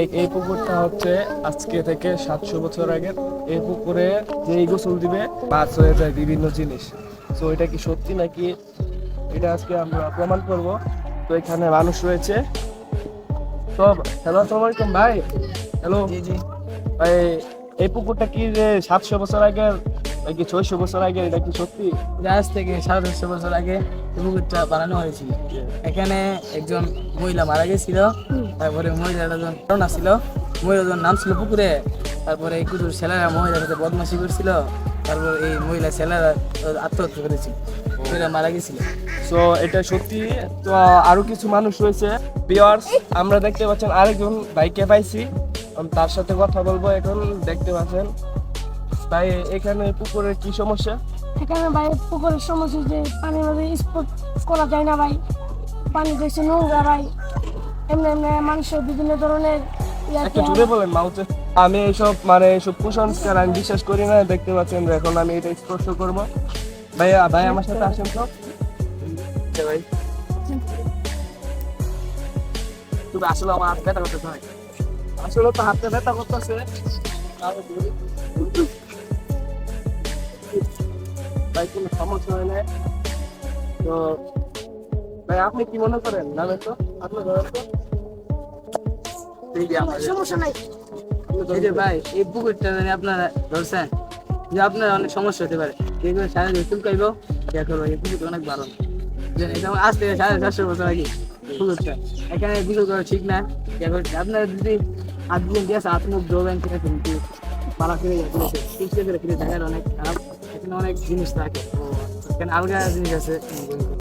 এই এই পুকুরটা হচ্ছে আজকে থেকে সাতশো বছর আগের। এই পুকুরে যেই গোসল দিবে মাছ হয়ে যায় বিভিন্ন জিনিস। তো এটা কি সত্যি নাকি এটা আজকে আমরা প্রমাণ করব। তো এখানে মানুষ রয়েছে। তো হ্যালো আসসালামু আলাইকুম ভাই। হ্যালো জি জি। ভাই এই পুকুরটা কি যে সাতশো বছর আগের নাকি ছয়শো বছর আগে এটা কি সত্যি? আজ থেকে সাড়ে চারশো বছর আগে এই পুকুরটা বানানো হয়েছিল। এখানে একজন মহিলা মারা গেছিল। তারপরে মহিলাটা যখন করোনা ছিল মহিলাজন নাম ছিল পুকুরে তারপরে এই কুকুর ছেলেরা মহিলার সাথে বদমাশি করছিল তারপর এই মহিলা ছেলেরা আত্মহত্যা করেছিল মহিলা মারা গেছিল। সো এটা সত্যি। তো আরও কিছু মানুষ রয়েছে। ভিউয়ার্স আমরা দেখতে পাচ্ছেন আরেকজন ভাইকে পাইছি। তার সাথে কথা বলব এখন দেখতে পাচ্ছেন। তাই এখানে পুকুরের কি সমস্যা? এখানে ভাই পুকুরের সমস্যা যে পানির মধ্যে স্পোর্ট করা যায় না ভাই। পানি দেখছি নোংরা ভাই। এমনি এমনি মানুষের বিভিন্ন ধরনের একটু জুড়ে বলেন মাউথে আমি এইসব মানে এইসব কুসংস্কার আমি বিশ্বাস করি না দেখতে পাচ্ছেন এখন আমি এটা স্পর্শ করব। ভাই ভাই আমার সাথে আসেন তো। ভাই। তুমি আসলে আমার হাত ব্যথা করতে হয় আসলে তো হাতে ব্যথা করতেছে। ভাই কোনো সমস্যা হয় না তো ভাই আপনি কি মনে করেন? নামে তো? আপনি ধরেন তো? এই যে আমাদের সমস্যা নাই। এই যে ভাই এই পুকুরটা জানি আপনারা ধরছেন। যে আপনার অনেক সমস্যা হতে পারে। যেগুলো সারা দিয়ে চুলকাইব দেখো ভাই এই পুকুরটা অনেক ভালো এটা আজ থেকে সাড়ে চারশো বছর আগে পুকুরটা। এখানে করা ঠিক না। আপনারা যদি দিয়ে দিয়ে হাত মুখ ধোবেন ঠিক কিন্তু পালা ফিরে অনেক খারাপ এখানে অনেক জিনিস থাকে। এখানে আলগা জিনিস আছে।